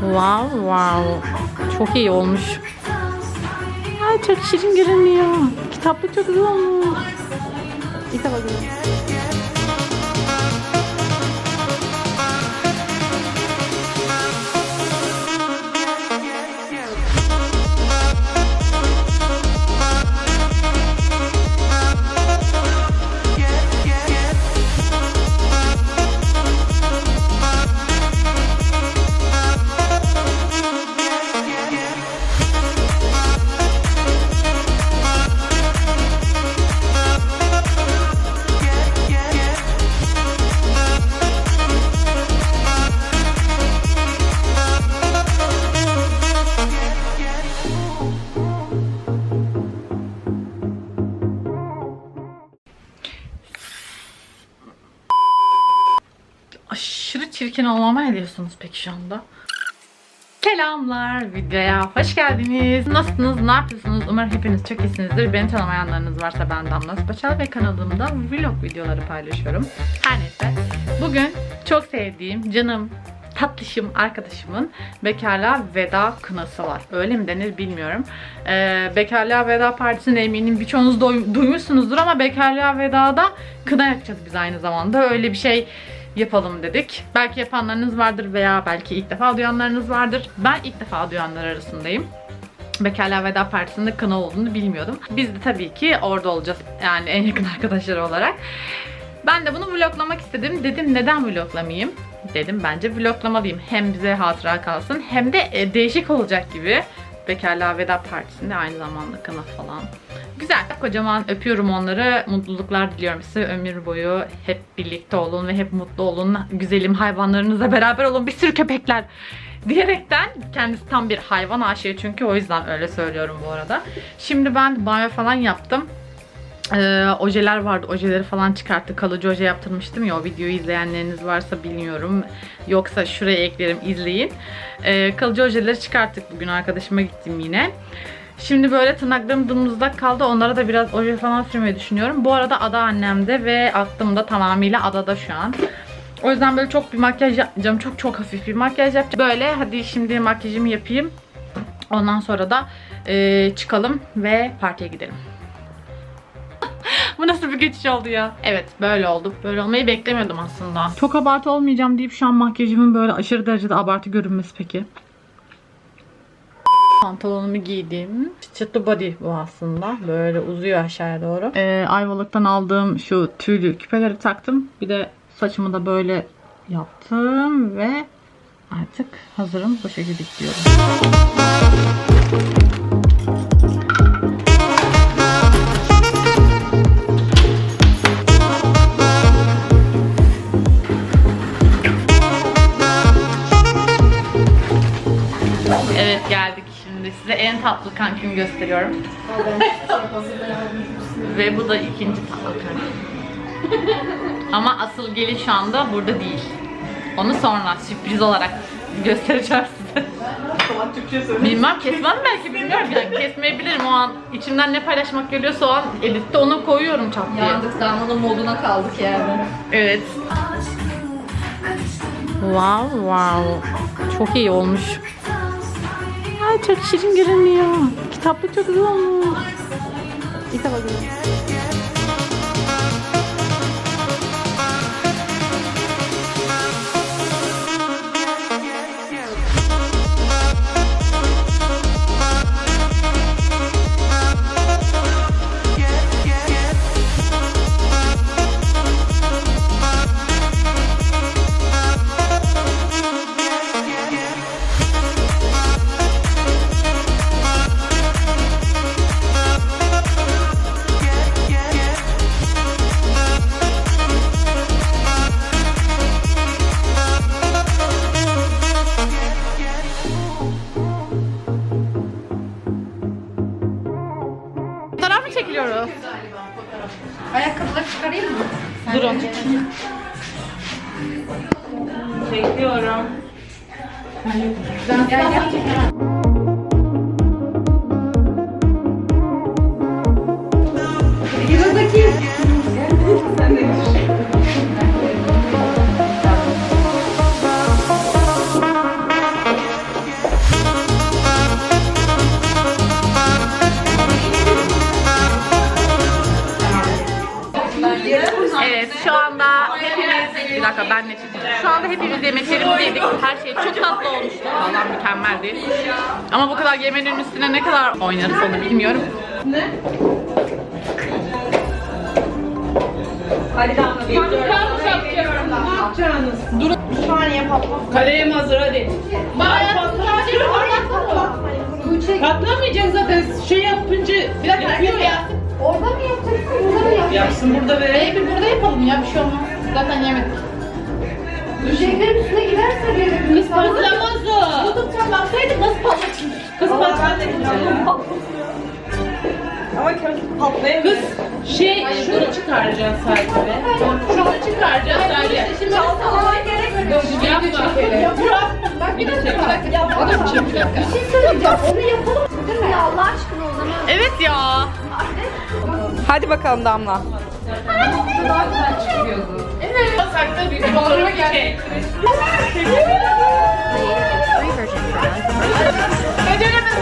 Wow wow. Çok iyi olmuş. Ay çok şirin görünüyor. Kitaplık çok güzel olmuş. Defa görüyorum. Çirkin olmama ne diyorsunuz peki şu anda? Selamlar videoya hoş geldiniz. Nasılsınız? Ne yapıyorsunuz? Umarım hepiniz çok iyisinizdir. Beni tanımayanlarınız varsa ben Damla Spaçal ve kanalımda vlog videoları paylaşıyorum. Her neyse. Bugün çok sevdiğim canım tatlışım arkadaşımın bekarlığa veda kınası var. Öyle mi denir bilmiyorum. Ee, bekarlığa veda partisini eminim birçoğunuz duy- duymuşsunuzdur ama bekarlığa vedada kına yakacağız biz aynı zamanda. Öyle bir şey yapalım dedik. Belki yapanlarınız vardır veya belki ilk defa duyanlarınız vardır. Ben ilk defa duyanlar arasındayım. Bekarlığa Veda Partisi'nde kına olduğunu bilmiyordum. Biz de tabii ki orada olacağız. Yani en yakın arkadaşları olarak. Ben de bunu vloglamak istedim. Dedim neden vloglamayayım? Dedim bence vloglamalıyım. Hem bize hatıra kalsın hem de e, değişik olacak gibi. Bekarlığa Veda Partisi'nde aynı zamanda kına falan. Güzel. Kocaman öpüyorum onları. Mutluluklar diliyorum size. Ömür boyu hep birlikte olun ve hep mutlu olun. Güzelim hayvanlarınızla beraber olun. Bir sürü köpekler diyerekten kendisi tam bir hayvan aşığı çünkü o yüzden öyle söylüyorum bu arada. Şimdi ben banyo falan yaptım. Ee, ojeler vardı. Ojeleri falan çıkarttı. Kalıcı oje yaptırmıştım ya. O videoyu izleyenleriniz varsa bilmiyorum. Yoksa şuraya eklerim izleyin. Ee, kalıcı ojeleri çıkarttık bugün. Arkadaşıma gittim yine. Şimdi böyle tırnaklarım dımdızlak kaldı. Onlara da biraz oje falan sürmeyi düşünüyorum. Bu arada ada annemde ve aklımda tamamıyla adada şu an. O yüzden böyle çok bir makyaj yapmayacağım. Çok çok hafif bir makyaj yapacağım. Böyle hadi şimdi makyajımı yapayım. Ondan sonra da e, çıkalım ve partiye gidelim. Bu nasıl bir geçiş oldu ya? Evet böyle oldu. Böyle olmayı beklemiyordum aslında. Çok abartı olmayacağım deyip şu an makyajımın böyle aşırı derecede abartı görünmesi peki. Pantolonumu giydim. Çıtlı body bu aslında. Böyle uzuyor aşağıya doğru. Ee, Ayvalık'tan aldığım şu tüylü küpeleri taktım. Bir de saçımı da böyle yaptım ve artık hazırım. Bu şekilde gidiyorum. Evet geldik. Size en tatlı kankimi gösteriyorum. Ve bu da ikinci tatlı kankim. Ama asıl gelin şu anda burada değil. Onu sonra sürpriz olarak göstereceğim size. Bilmem kesmem belki bilmiyorum yani kesmeyebilirim o an içimden ne paylaşmak geliyorsa o an editte onu koyuyorum çat diye. Yandık damlanın moduna kaldık yani. Evet. Wow wow. Çok iyi olmuş. Ay çok şirin görünüyor. Kitaplık çok güzel olmuş. İlk defa Durun. Çekiyorum. Gel hepimiz yemeklerimizi yedik. Her şey çok tatlı olmuştu. Valla mükemmeldi. Ama bu kadar yemenin üstüne ne kadar oynarız onu bilmiyorum. Hadi damla. Kaleye hazır hadi. Patlamayacak zaten şey yapınca bir dakika yapıyor ya. Orada mı yapacaksın? Burada mı yapacaksın? Yapsın burada ve bir burada yapalım ya bir şey olmaz. Zaten yemedik. Düşeceklerin üstüne giderse bir kız patlamaz o. Tutup baksaydık nasıl patlatayım? Kız patlamaz. Ama patlayamıyor. Kız şey şunu çıkaracaksın sadece. Şunu çıkaracaksın sadece. Şimdi çalkalamaya gerek yok. Yapma. Bak bir dakika. Bir dakika. Bir şey söyleyeceğim. Onu yapalım. Değil mi? Ya Allah aşkına o zaman. Evet ya. Hadi bakalım Damla. Evet. Sakta bir doğru şey. Beceremedim.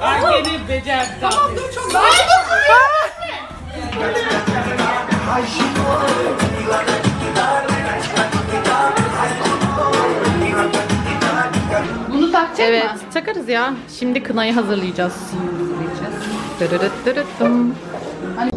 Arkeni becer. Tamam dur çok Bunu takacak Evet, takarız ya. Şimdi kınayı hazırlayacağız. Dırırıt dırıttım. Haydi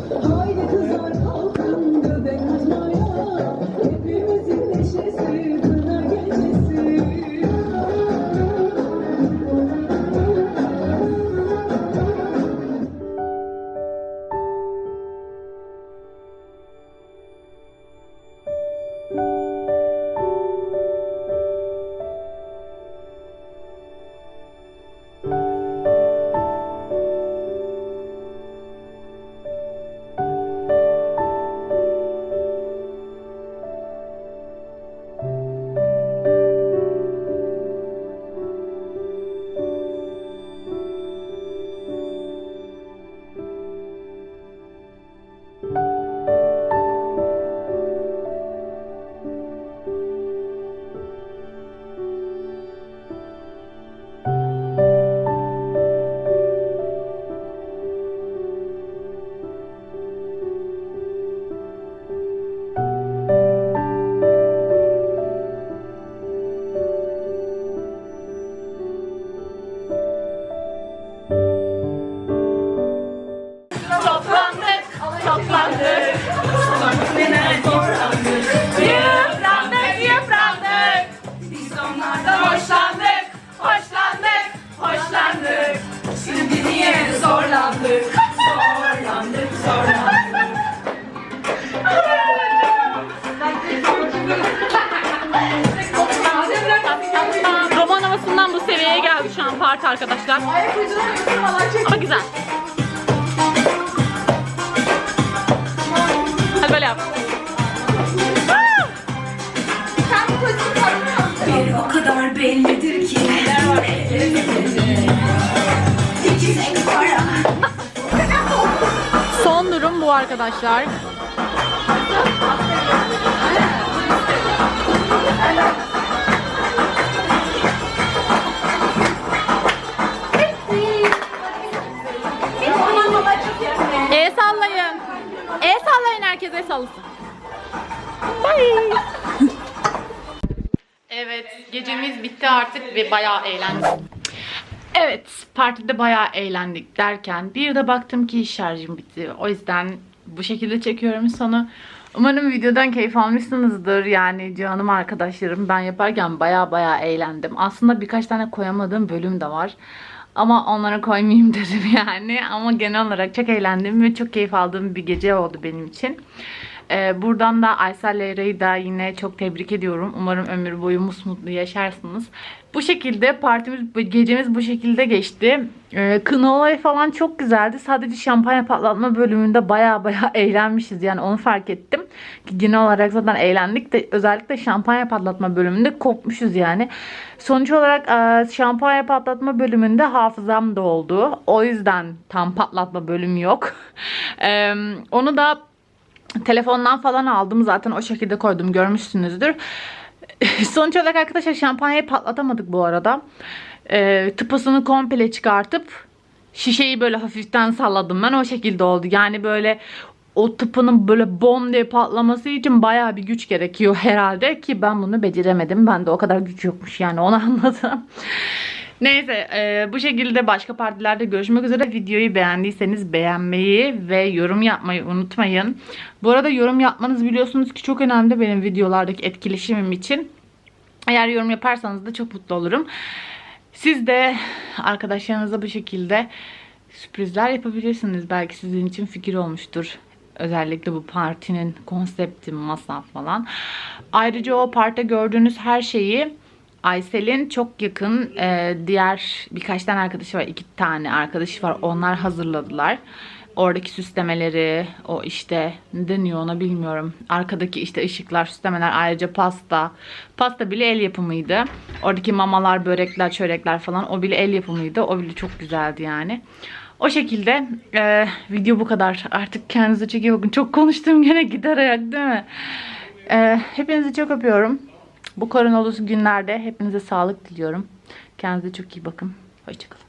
Roman havasından bu seviyeye geldi şu an parti arkadaşlar. Ama güzel. Hadi böyle yap. Bir o kadar bellidir arkadaşlar. El sallayın. El sallayın herkese sallasın. Bye. Evet, gecemiz bitti artık ve bayağı eğlendik. Evet, partide bayağı eğlendik derken bir de baktım ki şarjım bitti. O yüzden bu şekilde çekiyorum sonu. Umarım videodan keyif almışsınızdır. Yani canım arkadaşlarım ben yaparken bayağı bayağı eğlendim. Aslında birkaç tane koyamadığım bölüm de var. Ama onları koymayayım dedim yani. Ama genel olarak çok eğlendim ve çok keyif aldığım bir gece oldu benim için. Ee, buradan da Aysel Leyra'yı da yine çok tebrik ediyorum. Umarım ömür boyu musmutlu yaşarsınız. Bu şekilde partimiz, gecemiz bu şekilde geçti. Ee, kına olayı falan çok güzeldi. Sadece şampanya patlatma bölümünde baya baya eğlenmişiz. Yani onu fark ettim. Genel olarak zaten eğlendik de özellikle şampanya patlatma bölümünde kopmuşuz yani. Sonuç olarak e, şampanya patlatma bölümünde hafızam da oldu. O yüzden tam patlatma bölümü yok. Ee, onu da telefondan falan aldım zaten o şekilde koydum görmüşsünüzdür. Sonuç olarak arkadaşlar şampanyayı patlatamadık bu arada. Ee, tıpasını komple çıkartıp şişeyi böyle hafiften salladım ben o şekilde oldu. Yani böyle o tıpının böyle bom diye patlaması için bayağı bir güç gerekiyor herhalde ki ben bunu beceremedim. Bende o kadar güç yokmuş yani onu anladım. Neyse e, bu şekilde başka partilerde görüşmek üzere. Videoyu beğendiyseniz beğenmeyi ve yorum yapmayı unutmayın. Bu arada yorum yapmanız biliyorsunuz ki çok önemli benim videolardaki etkileşimim için. Eğer yorum yaparsanız da çok mutlu olurum. Siz de arkadaşlarınıza bu şekilde sürprizler yapabilirsiniz. Belki sizin için fikir olmuştur. Özellikle bu partinin konsepti, masa falan. Ayrıca o parkta gördüğünüz her şeyi Aysel'in çok yakın e, diğer birkaç tane arkadaşı var. iki tane arkadaşı var. Onlar hazırladılar. Oradaki süslemeleri, o işte ne deniyor ona bilmiyorum. Arkadaki işte ışıklar, süslemeler, ayrıca pasta. Pasta bile el yapımıydı. Oradaki mamalar, börekler, çörekler falan o bile el yapımıydı. O bile çok güzeldi yani. O şekilde e, video bu kadar. Artık kendinize çok iyi bakın. Çok konuştum gene gider ayak değil mi? E, hepinizi çok öpüyorum. Bu koronalı günlerde hepinize sağlık diliyorum. Kendinize çok iyi bakın. Hoşçakalın.